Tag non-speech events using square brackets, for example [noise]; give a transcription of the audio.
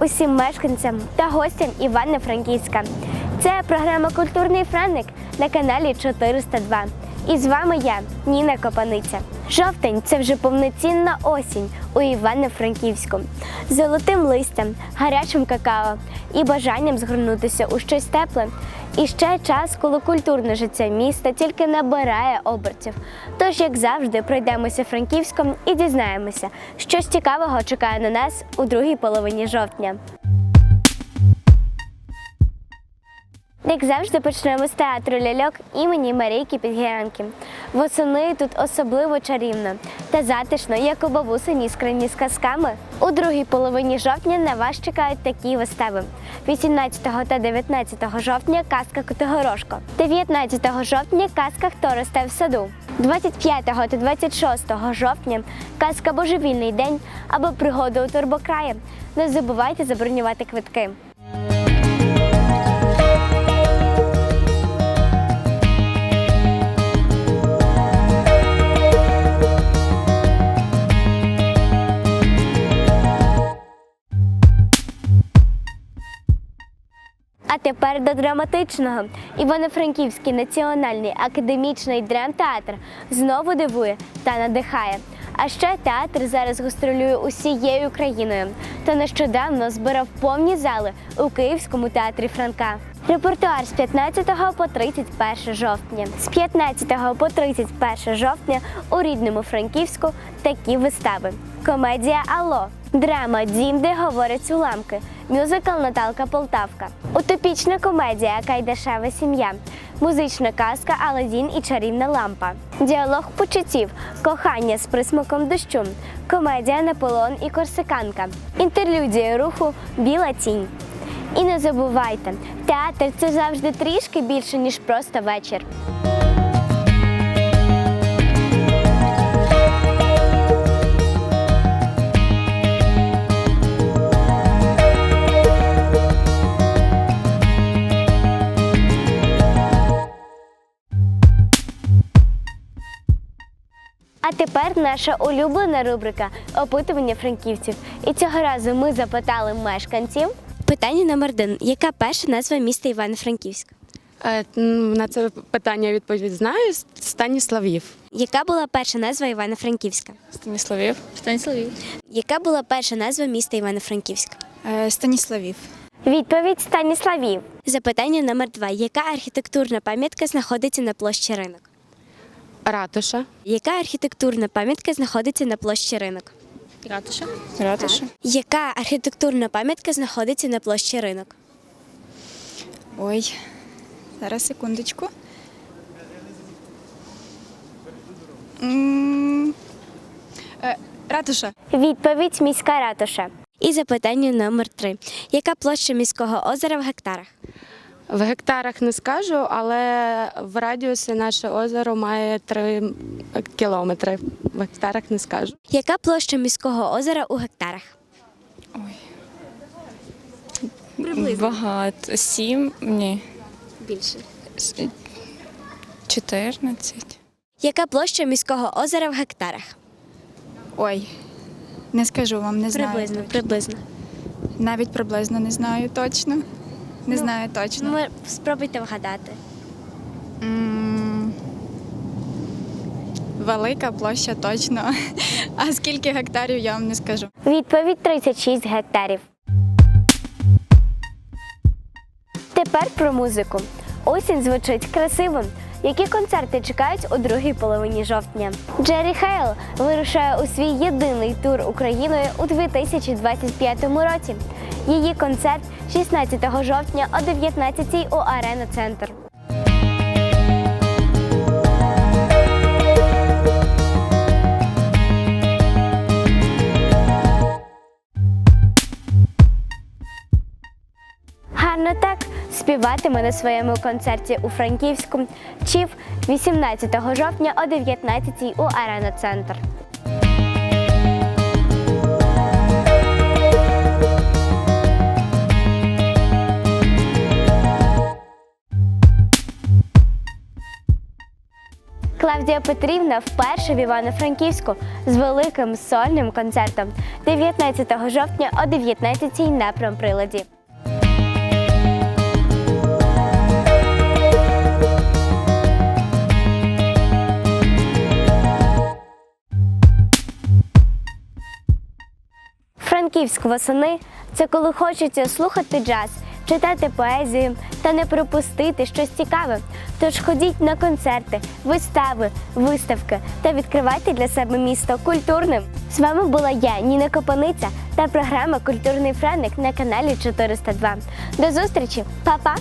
усім мешканцям та гостям Івана-Франківська. Це програма Культурний Франник на каналі 402. І з вами я, Ніна Копаниця. Жовтень це вже повноцінна осінь у Івано-Франківську. Золотим листям, гарячим какао і бажанням згорнутися у щось тепле. І ще час, коли культурне життя міста тільки набирає обертів. Тож, як завжди, пройдемося Франківськом і дізнаємося, що цікавого чекає на нас у другій половині жовтня. Як завжди, почнемо з театру ляльок імені Марійки Підгірянки. Восени тут особливо чарівно та затишно, як у бабусині скрині з казками. У другій половині жовтня на вас чекають такі вистави: 18 та 19 жовтня казка Котигорошко, 19 жовтня казка Хто росте в саду. 25 та 26 жовтня казка Божевільний день або пригода у турбокраї. Не забувайте забронювати квитки. А тепер до драматичного. Івано-Франківський національний академічний драмтеатр знову дивує та надихає. А ще театр зараз гастролює усією країною та нещодавно збирав повні зали у Київському театрі Франка. Репертуар з 15 по 31 жовтня. З 15 по 31 жовтня у рідному Франківську такі вистави: комедія Алло, драма Дім, де говорять уламки, мюзикл Наталка Полтавка, утопічна комедія Кайдашева сім'я, музична казка Аладдін і чарівна лампа, діалог почуттів, кохання з присмаком дощу, комедія Наполеон і Корсиканка, інтерлюдія руху. Біла тінь. І не забувайте, театр це завжди трішки більше, ніж просто вечір. А тепер наша улюблена рубрика опитування франківців. І цього разу ми запитали мешканців. Питання номер один. Яка перша назва міста Івано-Франківськ? Е, м, На це питання відповідь знаю. Станіславів. Яка була перша назва Івано-Франківська? Станіславів. Станіславів. Яка була перша назва міста Івано-Франківськ? Е, Станіславів. Відповідь Станіславів. Запитання номер два. Яка архітектурна пам'ятка знаходиться на площі ринок? Ратуша. Яка архітектурна пам'ятка знаходиться на площі ринок? Ратуша. Ратуша. Яка архітектурна пам'ятка знаходиться на площі ринок? Ой. Зараз секундочку. М, е, Ратуша. Відповідь міська ратуша. І запитання номер три. Яка площа міського озера в гектарах? В гектарах не скажу, але в радіусі наше озеро має 3 кілометри. В гектарах не скажу. Яка площа міського озера у гектарах? Ой, Багато. Сім, ні. Більше. С- Чотирнадцять. Яка площа міського озера в гектарах? Ой. Не скажу вам, не знаю. Приблизно, приблизно. Навіть приблизно не знаю точно. Не знаю точно. Ну, спробуйте вгадати. М, Велика площа точно. [laughs] А скільки гектарів я вам не скажу. Відповідь 36 гектарів. Тепер про музику. Осінь звучить красиво. Які концерти чекають у другій половині жовтня? Джері Хейл вирушає у свій єдиний тур Україною у 2025 році. Її концерт 16 жовтня о 19 у Арена Центр. Гарно так співатиме на своєму концерті у Франківську Чіф 18 жовтня о 19 у Арена Центр. Клавдія Петрівна вперше в Івано-Франківську з великим сольним концертом 19 жовтня о 19 на промприладі. Франківськ восени це коли хочеться слухати джаз, читати поезію та не пропустити щось цікаве. Тож ходіть на концерти, вистави, виставки та відкривайте для себе місто культурним. З вами була я, Ніна Копаниця, та програма Культурний френик на каналі 402. До зустрічі, Па-па!